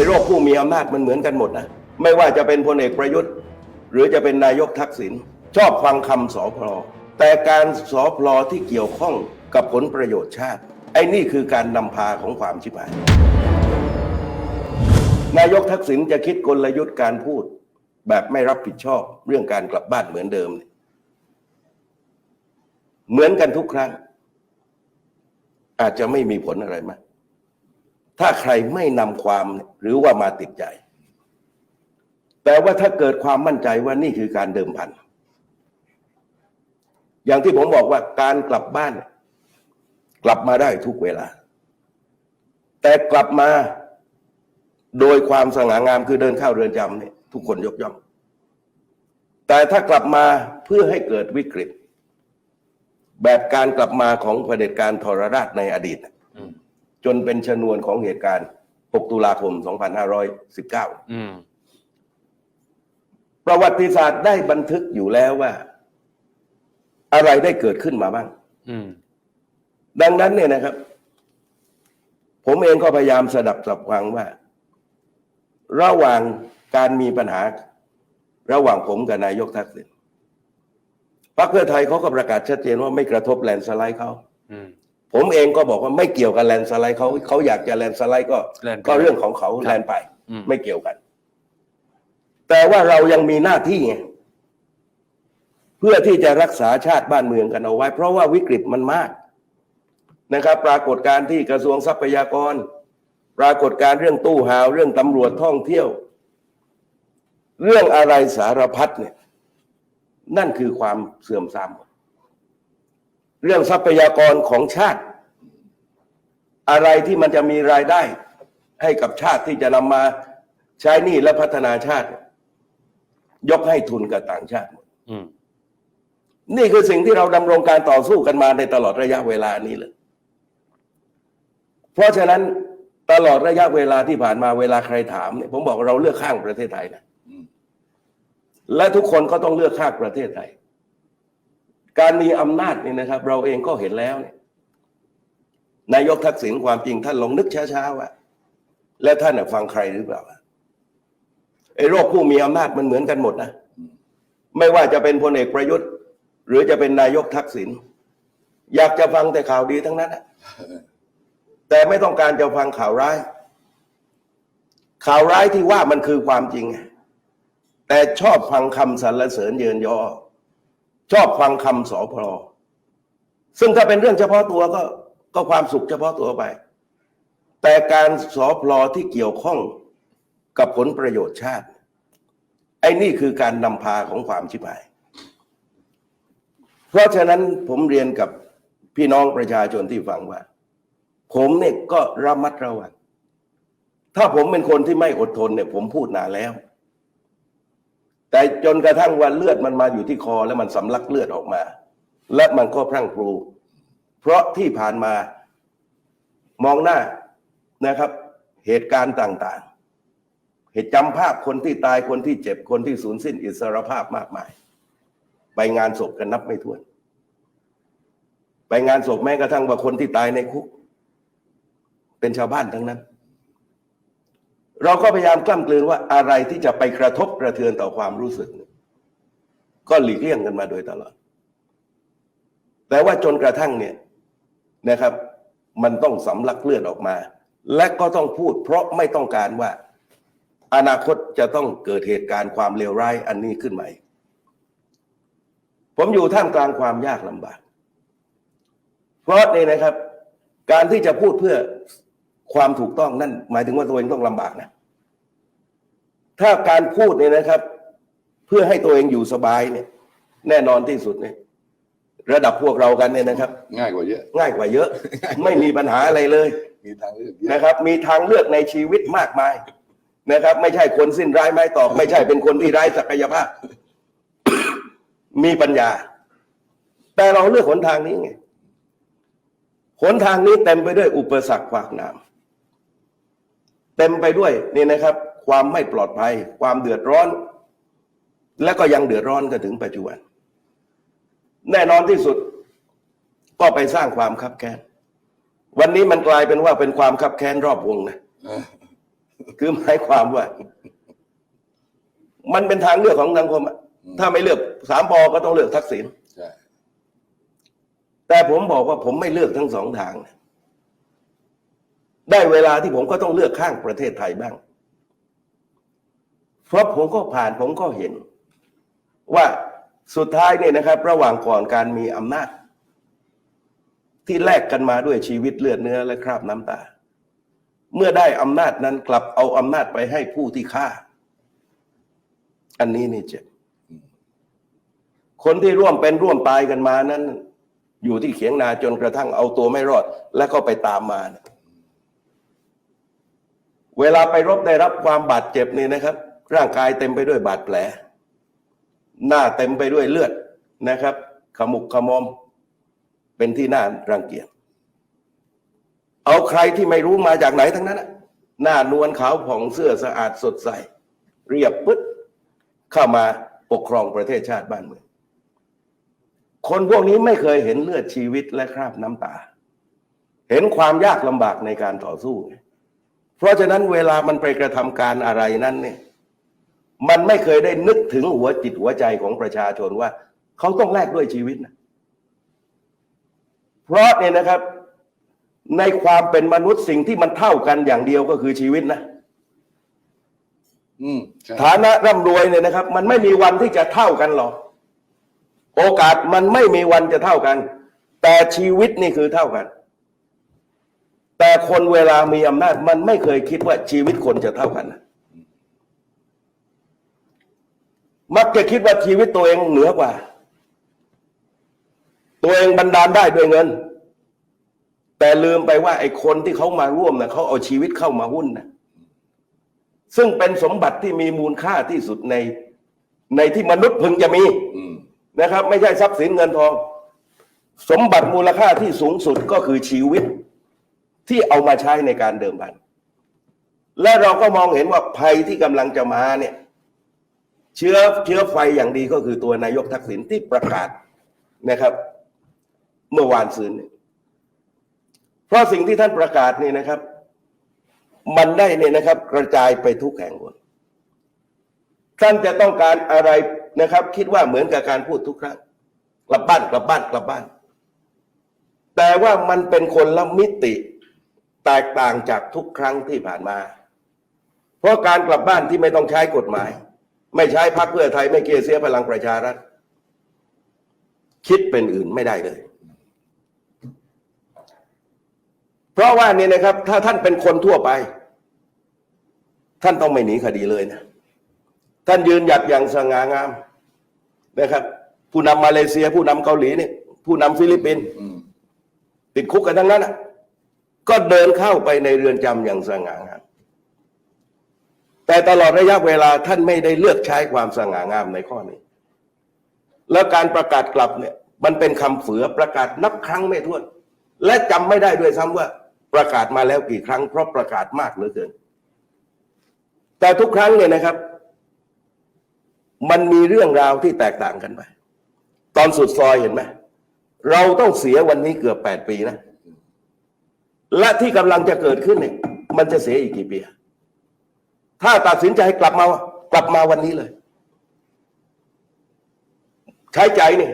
อ้โรคผู้มีอำนาจมันเหมือนกันหมดนะไม่ว่าจะเป็นพลเอกประยุทธ์ หรือจะเป็นนายกทักษิณชอบฟังคำสอพลอแต่การสอพลอที่เกี่ยวข้องกับผลประโยชน์ชาติ ไอ้นี่คือการนำพาของความชิบหาย นายกทักษิณจะคิดกลยุทธ์การพูด แบบไม่รับผิดชอบเรื่องการกลับบ้านเหมือนเดิมเนี่ยเหมือนกันทุกครั้ง อาจจะไม่มีผลอะไรมาก ถ้าใครไม่นำความหรือว่ามาติดใจ แต่ว่าถ้าเกิดความมั่นใจว่านี่คือการเดิมพัน อย่างที่ผมบอกว่าการกลับบ้าน กลับมาได้ทุกเวลา แต่กลับมาโดยความสง่างามคือเดินเข้าเรือนจำเนี่ยทุกคนยกย่อง แต่ถ้ากลับมาเพื่อให้เกิดวิกฤต แบบการกลับมาของเผด็จการทรราชในอดีต จนเป็นชนวนของเหตุการณ์ 6 ตุลาคม 2519 อืม ประวัติศาสตร์ได้บันทึกอยู่แล้วว่า อะไรได้เกิดขึ้นมาบ้าง อืม ดังนั้นเนี่ยนะครับ ผมเองก็พยายามสดับสับฟังว่า ระหว่างการมีปัญหา ระหว่างผมกับนายกทักษิณพรรคเพื่อไทยเขาก็ประกาศชัดเจนว่าไม่กระทบแลนด์สไลด์เขาอืม ผมเองก็บอกว่าไม่เกี่ยวกับแลนด์สไลด์เขาเขาอยากจะแลนด์สไลด์ก็ แลนด์ไปก็เรื่องของเขาครับแลนด์ไป อืม ไม่เกี่ยวกัน แต่ว่าเรายังมีหน้าที่ไงเพื่อที่จะรักษาชาติบ้านเมืองกันเอาไว้ เพราะว่าวิกฤตมันมากนะครับ ปรากฏการณ์ที่กระทรวงทรัพยากร ปรากฏการณ์เรื่องตู้หาว เรื่องตำรวจท่องเที่ยว เรื่องอะไรสารพัดเนี่ย นั่นคือความเสื่อมทราม เรื่องทรัพยากรของชาติ อะไรที่มันจะมีรายได้ ให้กับชาติที่จะนำมาใช้หนี้และพัฒนาชาติ ยกให้ทุนกับต่างชาติอืมนี่คือสิ่งที่เราดำรงการต่อสู้กันมาในตลอดระยะเวลานี้เลย เพราะฉะนั้นตลอดระยะเวลาที่ผ่านมาเวลาใครถามเนี่ยผมบอกว่าเราเลือกข้างประเทศไทยนะอืมและทุกคนก็ต้องเลือกข้างประเทศไทย การมีอำนาจนี่นะครับ เราเองก็เห็นแล้วเนี่ยนายกทักษิณความจริงท่านลองนึกช้าๆว่าและท่านน่ะฟังใครหรือเปล่าไอ้โรคผู้มีอำนาจมันเหมือนกันหมดนะไม่ว่าจะเป็นพลเอกประยุทธ์ หรือจะเป็นนายกทักษิณอยากจะฟังแต่ข่าวดีทั้งนั้นนะแต่ไม่ต้องการจะฟังข่าวร้าย ข่าวร้ายที่ว่ามันคือความจริง แต่ชอบฟังคำสรรเสริญเยินยอ ชอบฟังคำสอพลซึ่งถ้าเป็นเรื่องเฉพาะตัวก็ก็ความสุขเฉพาะตัวไป แต่การสอพลที่เกี่ยวข้องกับผลประโยชน์ชาติ ไอ้นี่คือการนำพาของความชิบหาย เพราะฉะนั้นผมเรียนกับพี่น้องประชาชนที่ฟังว่า ผมเนี่ยก็ระมัดระวังถ้าผมเป็นคนที่ไม่อดทนเนี่ย ผมพูดนานแล้ว แต่จนกระทั่งวันเลือดมันมาอยู่ที่คอแล้วมันสำลักเลือดออกมา และมันก็พรั่งพรู เพราะที่ผ่านมามองหน้านะครับ เหตุการณ์ต่างๆ เหตุจำภาพคนที่ตายคนที่เจ็บคนที่สูญสิ้นอิสรภาพมากมาย ไปงานศพกันนับไม่ถ้วน ไปงานศพแม้กระทั่งว่าคนที่ตายในคุก เป็นชาวบ้านทั้งนั้น เราก็พยายามกล้ำกลืนว่าอะไรที่จะไปกระทบกระเทือนต่อความรู้สึก ก็หลีกเลี่ยงกันมาโดยตลอด แต่ว่าจนกระทั่งเนี่ยนะครับ มันต้องสำลักเลือดออกมา และก็ต้องพูด เพราะไม่ต้องการว่า อนาคตจะต้องเกิดเหตุการณ์ความเลวร้ายอันนี้ขึ้นใหม่ ผมอยู่ท่ามกลางความยากลำบาก เพราะนี่นะครับ การที่จะพูดเพื่อ ความถูกต้องนั่น หมายถึงว่าตัวเองต้องลำบากนะ ถ้าการพูดเนี่ยนะครับ เพื่อให้ตัวเองอยู่สบายเนี่ย แน่นอนที่สุดเนี่ยระดับพวกเรากันเนี่ยนะครับ ง่ายกว่าเยอะ ง่ายกว่าเยอะ ไม่มีปัญหาอะไรเลย มีทางเลือกเยอะนะครับ มีทางเลือกในชีวิตมากมายนะครับ ไม่ใช่คนสิ้นร้ายไม้ตอกไม่ใช่เป็นคนที่ไร้ศักยภาพ มีปัญญา แต่เราเลือกหนทางนี้ไงหนทางนี้เต็มไปด้วยอุปสรรคขวากหนาม เต็มไปด้วยนี่นะครับ ความไม่ปลอดภัย ความเดือดร้อน และก็ยังเดือดร้อนกันถึงปัจจุบัน แน่นอนที่สุด ก็ไปสร้างความคับแค้นวันนี้มันกลายเป็นว่าเป็นความคับแค้นรอบวงนะเออคือหมายความว่า มันเป็นทางเลือกของสังคมอะถ้าไม่เลือกสามปอก็ต้องเลือกทักษิณใช่แต่ผมบอกว่าผมไม่เลือกทั้งสองทางนะ ได้เวลาที่ผมก็ต้องเลือกข้างประเทศไทยบ้าง เพราะผมก็ผ่านผมก็เห็น ว่าสุดท้ายเนี่ยนะครับ ระหว่างก่อนการมีอำนาจ ที่แลกกันมาด้วยชีวิตเลือดเนื้อและคราบน้ำตา เมื่อได้อำนาจนั้นกลับเอาอำนาจไปให้ผู้ที่ฆ่า อันนี้นี่เจ็บคนที่ร่วมเป็นร่วมตายกันมานั้น อยู่ที่เขียงนาจนกระทั่งเอาตัวไม่รอด และก็ไปตามมานะ เวลาไปรบได้รับความบาดเจ็บนี่นะครับ ร่างกายเต็มไปด้วยบาดแผล หน้าเต็มไปด้วยเลือดนะครับ ขมุกขมอม เป็นที่น่ารังเกียจเอาใครที่ไม่รู้มาจากไหนทั้งนั้นน่ะหน้านวลขาวผ่องเสื้อสะอาดสดใส เรียบปึ๊ดเข้ามาปกครองประเทศชาติบ้านเมือง คนพวกนี้ไม่เคยเห็นเลือดชีวิตและคราบน้ำตา เห็นความยากลำบากในการต่อสู้ เพราะฉะนั้นเวลามันไปกระทำการอะไรนั้นเนี่ยมันไม่เคยได้นึกถึงหัวจิตหัวใจของประชาชนว่า เขาต้องแลกด้วยชีวิตนะเพราะเนี่ยนะครับ ในความเป็นมนุษย์สิ่งที่มันเท่ากันอย่างเดียวก็คือชีวิตนะอืมใช่ฐานะร่ำรวยเนี่ยนะครับ มันไม่มีวันที่จะเท่ากันหรอกโอกาสมันไม่มีวันจะเท่ากัน แต่ชีวิตนี่คือเท่ากัน แต่คนเวลามีอำนาจมันไม่เคยคิดว่าชีวิตคนจะเท่ากัน มักจะคิดว่าชีวิตตัวเองเหนือกว่า ตัวเองบันดาลได้ด้วยเงิน แต่ลืมไปว่าไอ้คนที่เขามาร่วมนะเขาเอาชีวิตเข้ามาหุ้นนะซึ่งเป็นสมบัติที่มีมูลค่าที่สุดในในที่มนุษย์พึงจะมีนะครับ ไม่ใช่ทรัพย์สินเงินทอง สมบัติมูลค่าที่สูงสุดก็คือชีวิต ที่เอามาใช้ในการเดิมพัน และเราก็มองเห็นว่าภัยที่กำลังจะมาเนี่ย เชื้อเชื้อไฟอย่างดีก็คือตัวนายกทักษิณที่ประกาศนะครับ เมื่อวานซืนเนี่ยเพราะสิ่งที่ท่านประกาศนี่นะครับ มันได้เนี่ยนะครับ กระจายไปทุกแห่งหนท่านจะต้องการอะไรนะครับ คิดว่าเหมือนกับการพูดทุกครั้งกลับบ้านกลับบ้านกลับบ้าน แต่ว่ามันเป็นคนละมิติ ตกต่างจากทุกครั้งที่ผ่านมา เพราะการกลับบ้านที่ไม่ต้องใช้กฎหมาย ไม่ใช้พักเพื่อไทยไม่เกียเสียพลังประชารัฐ คิดเป็นอื่นไม่ได้เลย เพราะว่านี่นะครับ ถ้าท่านเป็นคนทั่วไป ท่านต้องไม่หนีคดีเลยนะ ท่านยืนหยัดอย่างสง่างามนะครับ ผู้นำมาเลเซีย ผู้นำเกาหลีเนี่ยผู้นำฟิลิปปินส์ติดคุกกันทั้งนั้นน่ะ ก็เดินเข้าไปในเรือนจำอย่างสง่างาม แต่ตลอดระยะเวลาท่านไม่ได้เลือกใช้ความสง่างามในข้อนี้ แล้วการประกาศกลับเนี่ย มันเป็นคำเฝือประกาศนับครั้งไม่ถ้วน และจำไม่ได้ด้วยซ้ำว่าประกาศมาแล้วกี่ครั้ง เพราะประกาศมากเหลือเกิน แต่ทุกครั้งเนี่ยนะครับ มันมีเรื่องราวที่แตกต่างกันไป ตอนสุดซอยเห็นไหมเราต้องเสียวันนี้เกือบแปดปีนะ และที่กำลังจะเกิดขึ้นเนี่ยมันจะเสียอีกกี่ปีถ้าตัดสินใจกลับมากลับมาวันนี้เลย ใช้ใจนี่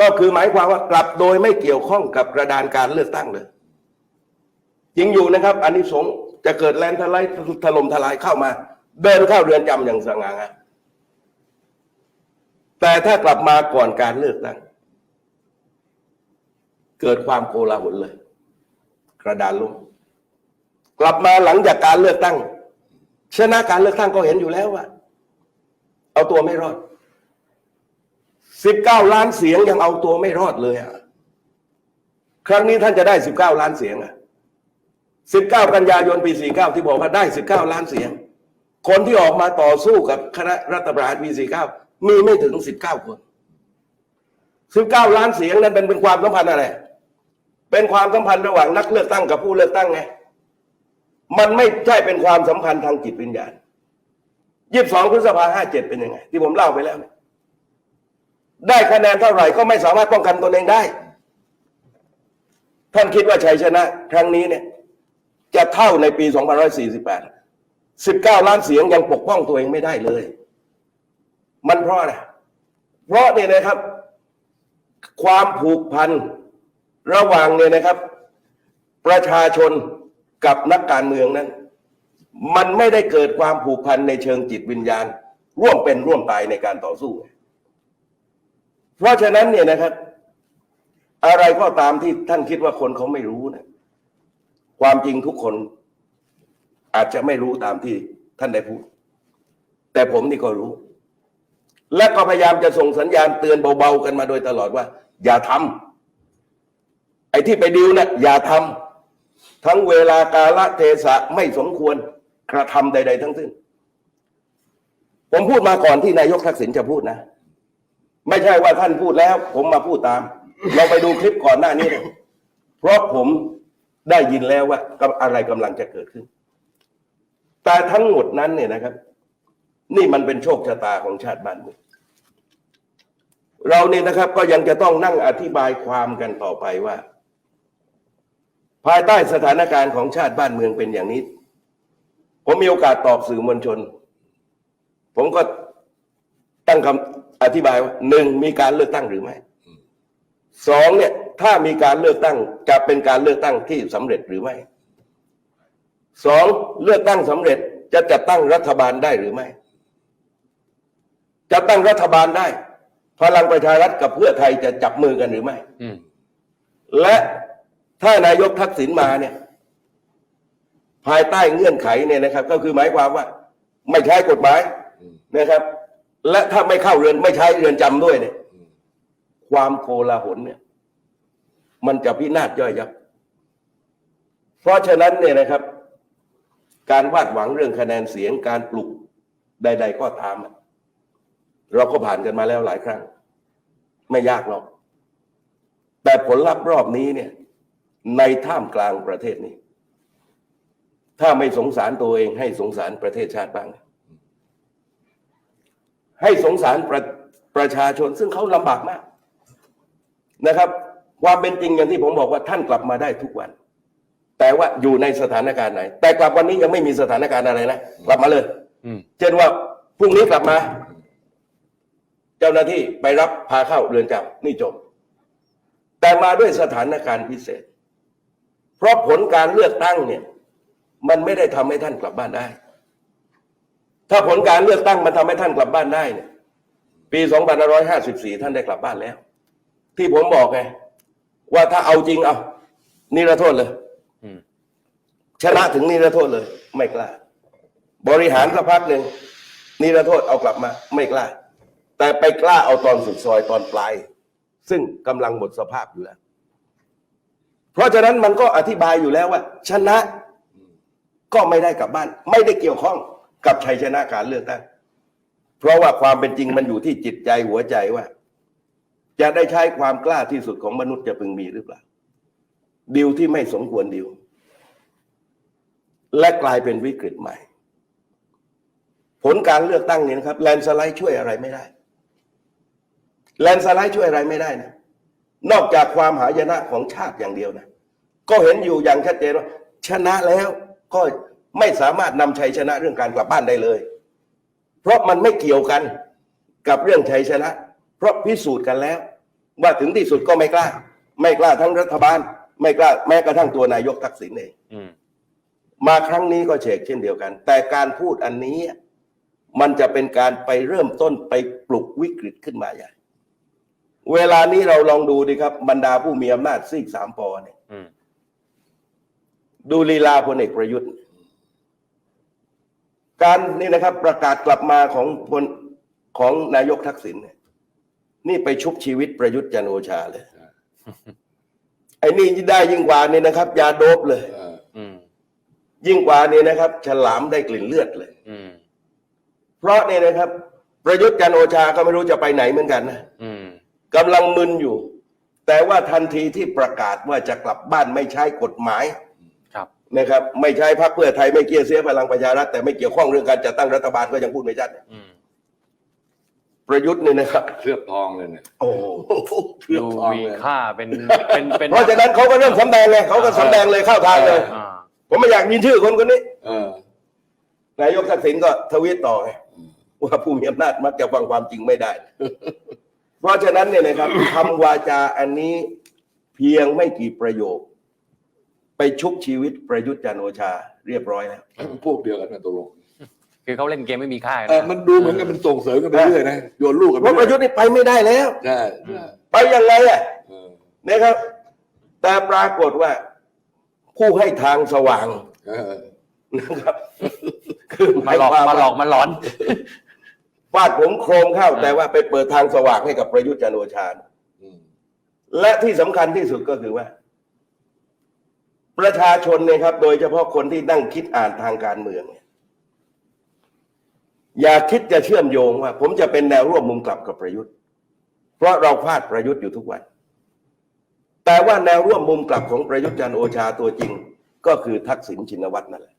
ก็คือหมายความว่ากลับโดยไม่เกี่ยวข้องกับกระดานการเลือกตั้งเลยจริงอยู่นะครับอันนี้สงจะเกิดแลนด์ทลายถล่มทลายเข้ามา เดินเข้าเรือนจำอย่างสง่างามแต่ถ้ากลับมาก่อนการเลือกตั้งเกิดความโกลาหลเลย กระดานล่มกลับมาหลังจากการเลือกตั้ง ชนะการเลือกตั้งก็เห็นอยู่แล้วว่า เอาตัวไม่รอดสิบเก้าล้านเสียงยังเอาตัวไม่รอดเลยอะครั้งนี้ท่านจะได้สิบเก้าล้านเสียงอะสิบเก้ากันยายนปีสี่เก้าที่บอกว่าได้สิบเก้าล้านเสียง คนที่ออกมาต่อสู้กับคณะรัฐประหารปีสี่เก้ามีไม่ถึงสิบเก้าคนสิบเก้าล้านเสียงนั้นเป็นเป็นความสัมพันธ์อะไร เป็นความสัมพันธ์ระหว่างนักเลือกตั้งกับผู้เลือกตั้งไงมันไม่ใช่เป็นความสัมพันธ์ทางจิตวิญญาณยี่สิบสองพฤษภาห้าเจ็ดเป็นยังไง ที่ผมเล่าไปแล้ว ได้คะแนนเท่าไหร่ก็ไม่สามารถป้องกันตนเองได้ ท่านคิดว่าชัยชนะ ครั้งนี้เนี่ย จะเท่าในปี2548สิบเก้าล้านเสียงยังปกป้องตัวเองไม่ได้เลย มันเพราะอะไรเพราะเนี่ยนะครับ ความผูกพัน ระหว่างเนี่ยนะครับ ประชาชนกับนักการเมืองนั้น มันไม่ได้เกิดความผูกพันในเชิงจิตวิญญาณ ร่วมเป็นร่วมตายในการต่อสู้ เพราะฉะนั้นเนี่ยนะครับ อะไรก็ตามที่ท่านคิดว่าคนเขาไม่รู้นะความจริงทุกคนอาจจะไม่รู้ตามที่ท่านได้พูด แต่ผมนี่ก็รู้ และก็พยายามจะส่งสัญญาณเตือนเบาๆกันมาโดยตลอดว่า อย่าทำ อ้ที่ไปดิวนะ่ะอย่าทำทั้งเวลากาละเทศะไม่สมควรกระทำใด ๆ ทั้งสิ้น ผมพูดมาก่อนที่นายกทักษิณจะพูดนะ ไม่ใช่ว่าท่านพูดแล้ว ผมมาพูดตาม เราไปดูคลิปก่อนหน้านี้เลยเพราะผมได้ยินแล้วว่าอะไรกำลังจะเกิดขึ้น แต่ทั้งหมดนั้นเนี่ยนะครับ นี่มันเป็นโชคชะตาของชาติบ้านเมืองเราเนี่ยนะครับก็ยังจะต้องนั่งอธิบายความกันต่อไปว่า ภายใต้สถานการณ์ของชาติบ้านเมืองเป็นอย่างนี้ ผมมีโอกาสตอบสื่อมวลชน ผมก็ตั้งคำอธิบายว่าหนึ่งมีการเลือกตั้งหรือไม่สองเนี่ย ถ้ามีการเลือกตั้งจะเป็นการเลือกตั้งที่สำเร็จหรือไม่สองเลือกตั้งสำเร็จจะจัดตั้งรัฐบาลได้หรือไม่จะตั้งรัฐบาลได้ พลังประชารัฐกับเพื่อไทยจะจับมือกันหรือไม่อืมและ ถ้านายกทักษิณมาเนี่ย ภายใต้เงื่อนไขเนี่ยนะครับ ก็คือหมายความว่า ไม่ใช้กฎหมายนะครับ และถ้าไม่เข้าเรือนไม่ใช้เรือนจำด้วยเนี่ย ความโกลาหลเนี่ย มันจะพินาศย่อยยับ เพราะฉะนั้นเนี่ยนะครับ การวาดหวังเรื่องคะแนนเสียงการปลุกใด ๆ ก็ตาม เราก็ผ่านกันมาแล้วหลายครั้ง ไม่ยากหรอก แต่ผลลัพธ์รอบนี้เนี่ย ในท่ามกลางประเทศนี้ ถ้าไม่สงสารตัวเองให้สงสารประเทศชาติบ้าง ให้สงสารประประชาชนซึ่งเขาลำบากมากนะครับ ความเป็นจริงอย่างที่ผมบอกว่าท่านกลับมาได้ทุกวัน แต่ว่าอยู่ในสถานการณ์ไหน แต่กลับวันนี้ยังไม่มีสถานการณ์อะไรนะกลับมาเลยอืมเช่นว่าพรุ่งนี้กลับมา เจ้าหน้าที่ไปรับพาเข้าเรือนจำนี่จบแต่มาด้วยสถานการณ์พิเศษ เพราะผลการเลือกตั้งเนี่ย มันไม่ได้ทำให้ท่านกลับบ้านได้ ถ้าผลการเลือกตั้งมันทำให้ท่านกลับบ้านได้เนี่ยปี2554 ท่านได้กลับบ้านแล้ว ที่ผมบอกไงว่าถ้าเอาจริงเอานิรโทษเลยอืมชนะถึงนิรโทษเลย ไม่กล้า บริหารสักพักหนึ่งนิรโทษเอากลับมา ไม่กล้า แต่ไปกล้าเอาตอนสุดซอยตอนปลาย ซึ่งกำลังหมดสภาพอยู่แล้ว เพราะฉะนั้นมันก็อธิบายอยู่แล้วว่า ชนะก็ไม่ได้กลับบ้าน ไม่ได้เกี่ยวข้องกับชัยชนะการเลือกตั้งเพราะว่าความเป็นจริงมันอยู่ที่จิตใจหัวใจว่า จะได้ใช้ความกล้าที่สุดของมนุษย์จะพึงมีหรือเปล่าดิวที่ไม่สมควรดิว และกลายเป็นวิกฤตใหม่ ผลการเลือกตั้งเนี่ยนะครับ แลนด์สไลด์ช่วยอะไรไม่ได้ แลนด์สไลด์ช่วยอะไรไม่ได้นะ นอกจากความหายนะของชาติอย่างเดียวนะ ก็เห็นอยู่อย่างชัดเจนว่าชนะแล้วก็ไม่สามารถนำชัยชนะเรื่องการกลับบ้านได้เลย เพราะมันไม่เกี่ยวกันกับเรื่องชัยชนะ เพราะพิสูจน์กันแล้ว ว่าถึงที่สุดก็ไม่กล้า ไม่กล้าทั้งรัฐบาล ไม่กล้าแม้กระทั่งตัวนายกทักษิณเองอืมมาครั้งนี้ก็เฉกเช่นเดียวกัน แต่การพูดอันนี้มันจะเป็นการไปเริ่มต้นไปปลุกวิกฤตขึ้นมาใหญ่ เวลานี้เราลองดูดิครับ บรรดาผู้มีอำนาจซีกสามปอเนี่ยอืมดูลีลาพลเอกประยุทธ์ การนี่นะครับ ประกาศกลับมาของพลของนายกทักษิณเนี่ยนี่ไปชุบชีวิตประยุทธ์จันทร์โอชาเลยไอ้นี่ได้ยิ่งกว่านี่นะครับยาโดบเลยเอออืมยิ่งกว่านี่นะครับ ฉลามได้กลิ่นเลือดเลยอืมเพราะนี่นะครับ ประยุทธ์จันทร์โอชาก็ไม่รู้จะไปไหนเหมือนกันนะอืม กำลังมึนอยู่ แต่ว่าทันทีที่ประกาศว่าจะกลับบ้านไม่ใช้กฎหมายครับนะครับ ไม่ใช้พรรคเพื่อไทยไม่เกี่ยวเสียพลังประชารัฐแต่ไม่เกี่ยวข้องเรื่องการจัดตั้งรัฐบาลก็ยังพูดไม่ชัดอืมประยุทธ์เนี่ยนะครับ เคลือบทองเลยเนี่ยโอ้โหเทือกดูทองมีเลยค่าเป็นเป็นเป็นเพราะฉะนั้นเขาก็เริ่มสำแดงเลยเขาก็สำแดงเลยเข้าทางเลย อ่าผมไม่อยากยินชื่อคนคนนี้ เออนายกทักษิณก็ทวีตต่อไงว่าผู้มีอำนาจมักจะฟังความจริงไม่ได้เพ ราะฉะนั้นเนี่ยนะครับคำวาจาอันนี้เพียงไม่กี่ประโยค ไปชุบชีวิตประยุทธ์จันทร์โอชาเรียบร้อยแล้ว พวกเดียวกันนะตกลงคือเขาเล่นเกมไม่มีค่าเออมันดูเหมือนกันมันส่งเสริมกันไปเรื่อยนะโยนลูกกันเพไปราะประเรื่อยยุทธ์นี่ไปไม่ได้แล้ว ใช่ใช่ไปยังไงอะเออนะครับ แต่ปรากฏว่า ผู้ให้ทางสว่างเออนะครับ คือมาหลอกมาหลอกมาหลอน ฟาดผมโครมเข้า แต่ว่าไปเปิดทางสว่างให้กับประยุทธ์จันทร์โอชาอืมและที่สำคัญที่สุดก็คือว่า ประชาชนเนี่ยครับ โดยเฉพาะคนที่นั่งคิดอ่านทางการเมืองเนี่ยอย่าคิดจะเชื่อมโยงว่า ผมจะเป็นแนวร่วมมุมกลับกับประยุทธ์ เพราะเราพลาดประยุทธ์อยู่ทุกวัน แต่ว่าแนวร่วมมุมกลับของประยุทธ์จันทร์โอชาตัวจริง ก็คือทักษิณชินวัตรนั่นแหละ